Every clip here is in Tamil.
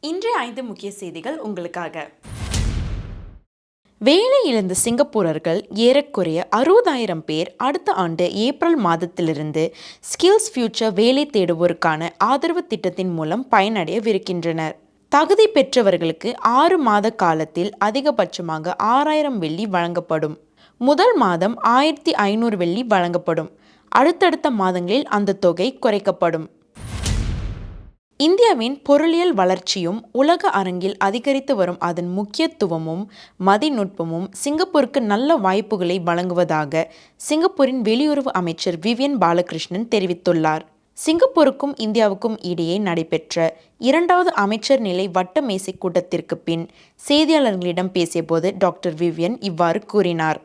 இன்றைய ஐந்து முக்கிய செய்திகள் உங்களுக்காக. வேலை இழந்த சிங்கப்பூரர்கள் ஏறக்குறைய அறுபதாயிரம் பேர் அடுத்த ஆண்டு ஏப்ரல் மாதத்திலிருந்து ஸ்கில்ஸ் ஃபியூச்சர் வேலை தேடுவோருக்கான ஆதரவு திட்டத்தின் மூலம் பயனடையவிருக்கின்றனர். தகுதி பெற்றவர்களுக்கு ஆறு மாத காலத்தில் அதிகபட்சமாக ஆறாயிரம் வெள்ளி வழங்கப்படும். முதல் மாதம் ஆயிரத்தி ஐநூறு வெள்ளி வழங்கப்படும். அடுத்தடுத்த மாதங்களில் அந்த தொகை குறைக்கப்படும். இந்தியாவின் பொருளியல் வளர்ச்சியும் உலக அரங்கில் அதிகரித்து வரும் அதன் முக்கியத்துவமும் மதிநுட்பமும் சிங்கப்பூருக்கு நல்ல வாய்ப்புகளை வழங்குவதாக சிங்கப்பூரின் வெளியுறவு அமைச்சர் விவியன் பாலகிருஷ்ணன் தெரிவித்துள்ளார். சிங்கப்பூருக்கும் இந்தியாவுக்கும் இடையே நடைபெற்ற இரண்டாவது அமைச்சர் நிலை வட்ட மேசை கூட்டத்திற்கு பின் செய்தியாளர்களிடம் பேசியபோது டாக்டர் விவியன் இவ்வாறு கூறினார்.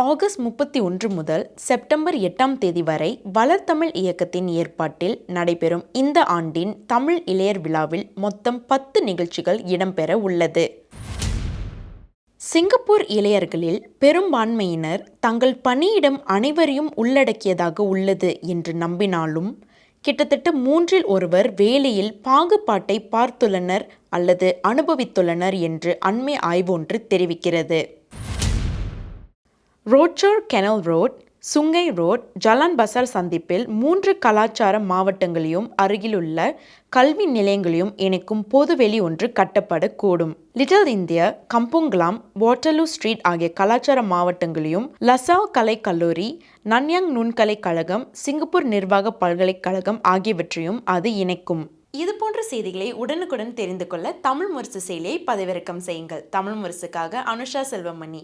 ஆகஸ்ட் முப்பத்தி ஒன்று முதல் செப்டம்பர் எட்டாம் தேதி வரை வளர்த்தமிழ் இயக்கத்தின் ஏற்பாட்டில் நடைபெறும் இந்த ஆண்டின் தமிழ் இளையர் விழாவில் மொத்தம் பத்து நிகழ்ச்சிகள் இடம்பெற உள்ளது. சிங்கப்பூர் இளையர்களில் பெரும்பான்மையினர் தங்கள் பணியிடம் அனைவரையும் உள்ளடக்கியதாக உள்ளது என்று நம்பினாலும் கிட்டத்தட்ட மூன்றில் ஒருவர் வேலையில் பாகுபாட்டை பார்த்துள்ளனர் அல்லது அனுபவித்துள்ளனர் என்று அண்மை ஆய்வொன்று தெரிவிக்கிறது. Rochor Canal Road Sungei Road Jalan Besar சந்திப்பில் மூன்று கலாச்சார மாவட்டங்களையும் அருகிலுள்ள கல்வி நிலையங்களையும் இணைக்கும் பொதுவெளி ஒன்று கட்டப்படக்கூடும். Little India Kampong Glam Waterloo Street ஆகிய கலாச்சார மாவட்டங்களையும் லசாவ் கலை கல்லூரி நன்யாங் நுண்கலை கழகம் சிங்கப்பூர் நிர்வாக பல்கலைக்கழகம் ஆகியவற்றையும் அது இணைக்கும். இது போன்ற செய்திகளை உடனுக்குடன் தெரிந்து கொள்ள தமிழ் முரசு செயலியை பதிவிறக்கம் செய்யுங்கள். தமிழ் முரசுக்காக அனுஷா செல்வமணி.